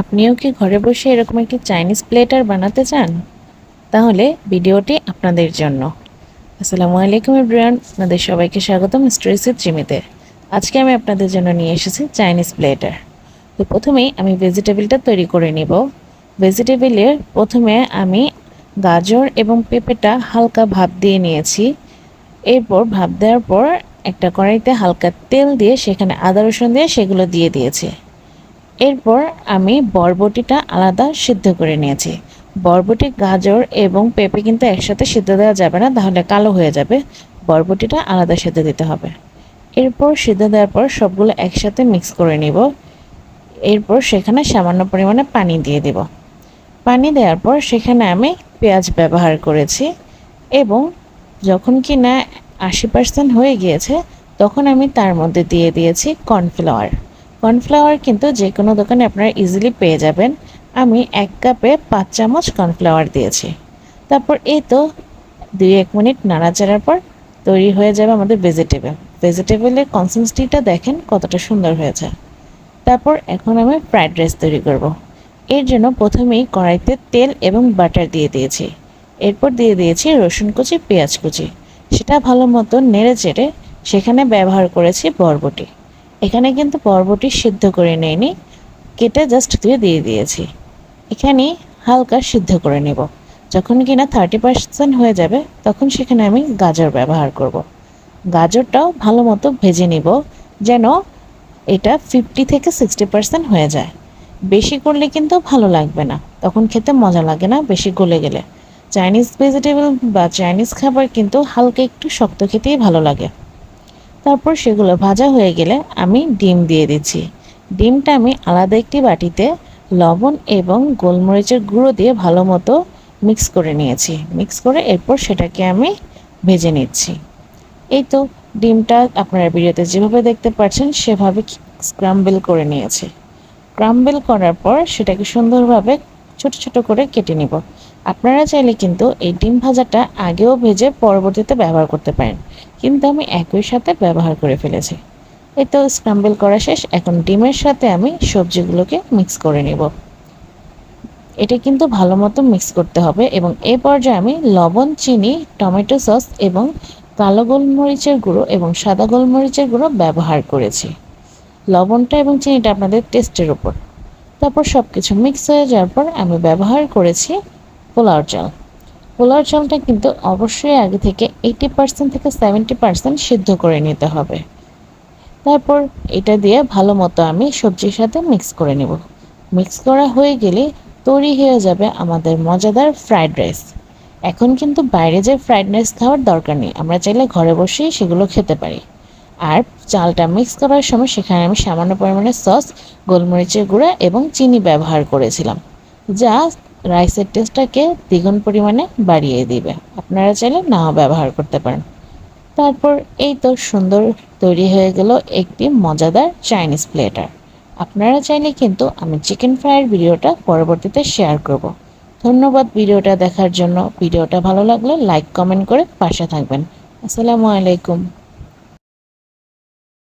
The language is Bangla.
আপনিও কি ঘরে বসে এরকম একটি চাইনিজ প্লেটার বানাতে চান? তাহলে ভিডিওটি আপনাদের জন্য। আসসালামু আলাইকুম এভরিওয়ান, আপনাদের সবাইকে স্বাগতম স্টোরিসের জিমিতে। আজকে আমি আপনাদের জন্য নিয়ে এসেছি চাইনিজ প্লেটার। তো প্রথমেই আমি ভেজিটেবিলটা তৈরি করে নিব। ভেজিটেবলের প্রথমে আমি গাজর এবং পেঁপেটা হালকা ভাপ দিয়ে নিয়েছি। এরপর ভাপ দেওয়ার পর একটা কড়াইতে হালকা তেল দিয়ে সেখানে আদা রসুন দিয়ে সেগুলো দিয়ে দিয়েছি। এরপর আমি বরবটিটা আলাদা সিদ্ধ করে নিয়েছি। বরবটি, গাজর এবং পেঁপে কিন্তু একসাথে সিদ্ধ দেওয়া যাবে না, তাহলে কালো হয়ে যাবে। বরবটিটা আলাদা সিদ্ধ দিতে হবে। এরপর সিদ্ধ দেওয়ার পর সবগুলো একসাথে মিক্স করে নিব। এরপর সেখানে সামান্য পরিমাণে পানি দিয়ে দেব। পানি দেওয়ার পর সেখানে আমি পেঁয়াজ ব্যবহার করেছি এবং যখন কি না আশি পার্সেন্ট হয়ে গিয়েছে, তখন আমি তার মধ্যে দিয়ে দিয়েছি কর্নফ্লাওয়ার। কর্নফ্লাওয়ার কিন্তু যে কোনো দোকানে আপনারা ইজিলি পেয়ে যাবেন। আমি এক কাপে পাঁচ চামচ কর্নফ্লাওয়ার দিয়েছি। তারপর এই তো দুই এক মিনিট নাড়াচাড়ার পর তৈরি হয়ে যাবে আমাদের ভেজিটেবল ভেজিটেবলের কনসিস্টেন্সিটা দেখেন কতটা সুন্দর হয়েছে। তারপর এখন আমি ফ্রাইড রাইস তৈরি করব। এর জন্য প্রথমেই কড়াইতে তেল এবং বাটার দিয়ে দিয়েছি। এরপর দিয়ে দিয়েছি রসুন কুচি, পেঁয়াজ কুচি। সেটা ভালো মতো নেড়ে চেড়ে সেখানে ব্যবহার করেছি বরবটি। এখানে কিন্তু বরবটি সিদ্ধ করে নেয়নি। কেটে জাস্ট দিয়ে দিয়ে দিয়েছি। এখানে হালকা সিদ্ধ করে নেব। যখন কিনা থার্টি পার্সেন্ট হয়ে যাবে, তখন সেখানে আমি গাজর ব্যবহার করব। গাজরটাও ভালো মতো ভেজে নিব, যেন এটা ফিফটি থেকে সিক্সটি পার্সেন্ট হয়ে যায়। বেশি করলে কিন্তু ভালো লাগবে না। তখন খেতে মজা লাগে না বেশি গলে গেলে। চাইনিজ ভেজিটেবল বা চাইনিজ খাবার কিন্তু হালকা একটু শক্ত খেতেই ভালো লাগে। তারপর সেগুলো ভাজা হয়ে গেলে আমি ডিম দিয়ে দিচ্ছি। ডিমটা আমি আলাদা একটি বাটিতে লবণ এবং গোলমরিচের গুঁড়ো দিয়ে ভালো মতো মিক্স করে নিয়েছি। মিক্স করে এরপর সেটাকে আমি ভেজে নিচ্ছি। এই তো ডিমটা আপনারা ভিডিওতে যেভাবে দেখতে পাচ্ছেন সেভাবে স্ক্রাম্বেল করে নিয়েছি। ক্রাম্বেল করার পর সেটাকে সুন্দরভাবে ছোট ছোট করে কেটে নিব। আপনারা চাইলে কিন্তু এই ডিম ভাজাটা আগেও ভেজে পরবর্তীতে ব্যবহার করতে পারেন। কিন্তু আমি একই সাথে ব্যবহার করে ফেলেছি। এই তো স্ক্রাম্বেল করা শেষ, এখন ডিমের সাথে আমি সবজিগুলোকে মিক্স করে নিব। এটা কিন্তু ভালো মতো মিক্স করতে হবে এবং এ পর্যায়ে আমি লবণ, চিনি, টমেটো সস এবং কালো গোলমরিচের গুঁড়ো এবং সাদা গোলমরিচের গুঁড়ো ব্যবহার করেছি। লবণটা এবং চিনিটা আপনাদের টেস্টের উপর। তারপর সব কিছু মিক্স হয়ে যাওয়ার পর আমি ব্যবহার করেছি পোলাও চাল। পোলাও চালটা কিন্তু অবশ্যই আগে থেকে এইটি পার্সেন্ট থেকে সেভেন্টি পার্সেন্ট সিদ্ধ করে নিতে হবে। তারপর এটা দিয়ে ভালো মতো আমি সবজির সাথে মিক্স করে নেব। মিক্স করা হয়ে গেলে তৈরি হয়ে যাবে আমাদের মজাদার ফ্রাইড রাইস এখন কিন্তু বাইরে যে ফ্রাইড রাইস খাওয়ার দরকার নেই, আমরা চাইলে ঘরে বসেই সেগুলো খেতে পারি। আর চালটা মিক্স করার সময় সেখানে আমি সামান্য পরিমাণে সস গোলমরিচের গুঁড়া এবং চিনি ব্যবহার করেছিলাম। যা রাইসের টেস্টটাকে দ্বিগুণ পরিমাণে বাড়িয়ে দিবে। আপনারা চাইলে নাও ব্যবহার করতে পারেন। তারপর এই তো সুন্দর তৈরি হয়ে গেল একটি মজাদার চাইনিজ প্লেটার আপনারা চাইলে কিন্তু আমি চিকেন ফ্রাইয়ের ভিডিওটা পরবর্তীতে শেয়ার করব। ধন্যবাদ ভিডিওটা দেখার জন্য। ভিডিওটা ভালো লাগলে লাইক কমেন্ট করে পাশে থাকবেন। আসসালামু আলাইকুম।